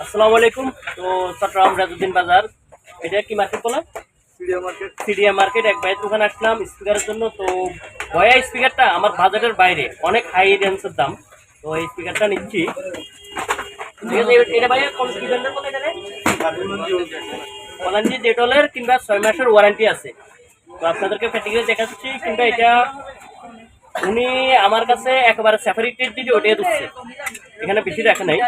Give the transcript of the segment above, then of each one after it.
আসসালামু আলাইকুম। তো চট্টগ্রাম রাজুদ্দিন বাজার। এটা কি মার্কেট বলা সিডিয়া মার্কেট এক ভাইয়ের দোকানে আসলাম স্পিকারের জন্য। তো ভয়া স্পিকারটা আমার বাজেটের বাইরে। অনেক হাই রেঞ্জের দাম। তো এই স্পিকারটা নিচ্ছি। ঠিক আছে এ- এটা ভাইয়া কোন কি বলে এটা বলান যে ডেটলের কিংবা ছয় মাসের ওয়ারেন্টি আছে। তো আপনাদেরকে প্র্যাকটিক্যালি দেখাচ্ছি কিংবা এটা উনি আমার কাছে একেবারে সেপারেটেড দিলে ওটাই দিচ্ছে। এখানে বেশি রাখে নাই।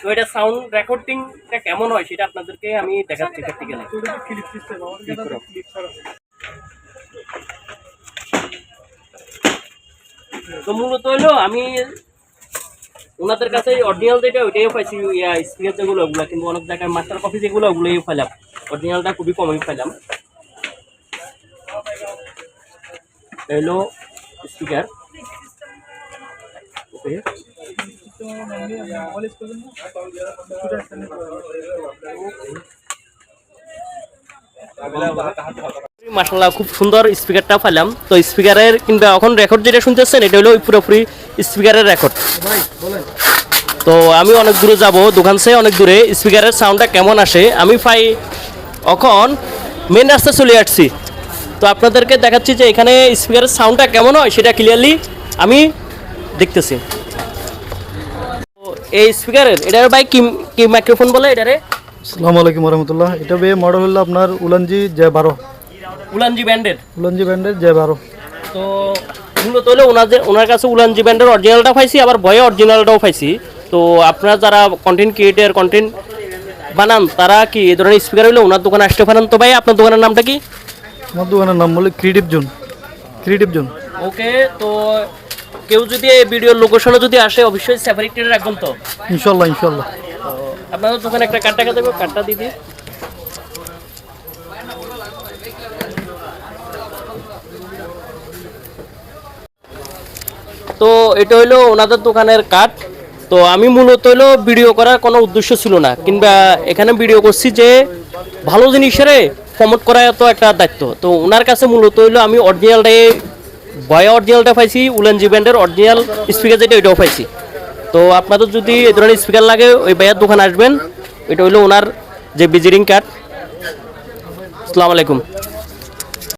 তো এটা সাউন্ড রেকর্ডিংটা কেমন হয় সেটা আপনাদেরকে আমি দেখাচ্ছি প্র্যাকটিক্যালি তো মূলত হলো আমি ওনাদের কাছে অরিজিনাল যেটা ওইটাই পাইছি, ইয়া স্পিকার যেগুলো ওগুলো, কিন্তু অনেক জায়গায় মাস্টার কপি যেগুলো ওগুলোই পাইলাম। অরিজিনালটা খুবই কমই পাইলাম। হলো স্পিকার ওকে মাসাল্লাহ খুব সুন্দর স্পিকারটা পেলাম তো স্পিকারের কিংবা এখন রেকর্ড যেটা শুনতেছেন, এটা হলো পুরোপুরি স্পিকারের রেকর্ড তো আমি অনেক দূরে যাব, দোকান থেকে অনেক দূরে। স্পিকারের সাউন্ডটা কেমন আসে? আমি পাই, এখন মেন রাস্তা চলে আসছি। তো আপনাদেরকে দেখাচ্ছি যে এখানে স্পিকারের সাউন্ডটা কেমন হয় সেটা ক্লিয়ারলি আমি দেখতেছি। তো এই স্পিকারের এটার ভাই কি কি মাইক্রোফোন বলে এটারে? আসসালামু আলাইকুম রহমতুল্লাহ এটা বে মডেল হলো আপনার উলানজি জে বারো। উলানজি ব্যান্ডের উলানজি ব্র্যান্ডের জে বারো। তো মূলত হলে ওনাদের ওনার কাছে উলানজি ব্যান্ডের অরিজিনালটা পাইছি আবার বয়ে অরিজিনালটাও পাইছি। তো আপনারা যারা কন্টেন্ট ক্রিয়েটার কন্টেন্ট বানান তারা কি এই ধরনের স্পিকার হলে ওনার দোকানে আসতে পারেন? তো ভাই আপনার দোকানের নামটা কি? আমার দোকানের নাম বলে creative zone creative zone okay তো কেউ যদি এই ভিডিওর লোকেশনে যদি আসে অবশ্যই সেপারেটেড রাখবেন তো? ইনশাল্লাহ ইনশাল্লাহ। আপনাদের দোকানে একটা কার্ড টাকা দেবো কার্ডটা দিদি তো এটা হইল ওনাদের দোকানের কার্ড তো আমি মূলত হইল ভিডিও করার কোনো উদ্দেশ্য ছিল না কিংবা এখানে ভিডিও করছি যে ভালো জিনিসের প্রমোট করা তো একটা দায়িত্ব। তো ওনার কাছে মূলত হইল আমি অরিজিনালটাই বয় অরিজিনালটা পাইছি, উলেন জি ব্যান্ডের অরিজিনাল স্পিকার যেটা ওইটাও পাইছি। তো আপনাদের যদি এই ধরনের স্পিকার লাগে, ওই বায়ার দোকান আসবেন। এটা হইল ওনার যে ভিজিটিং কার্ড আসসালামু আলাইকুম।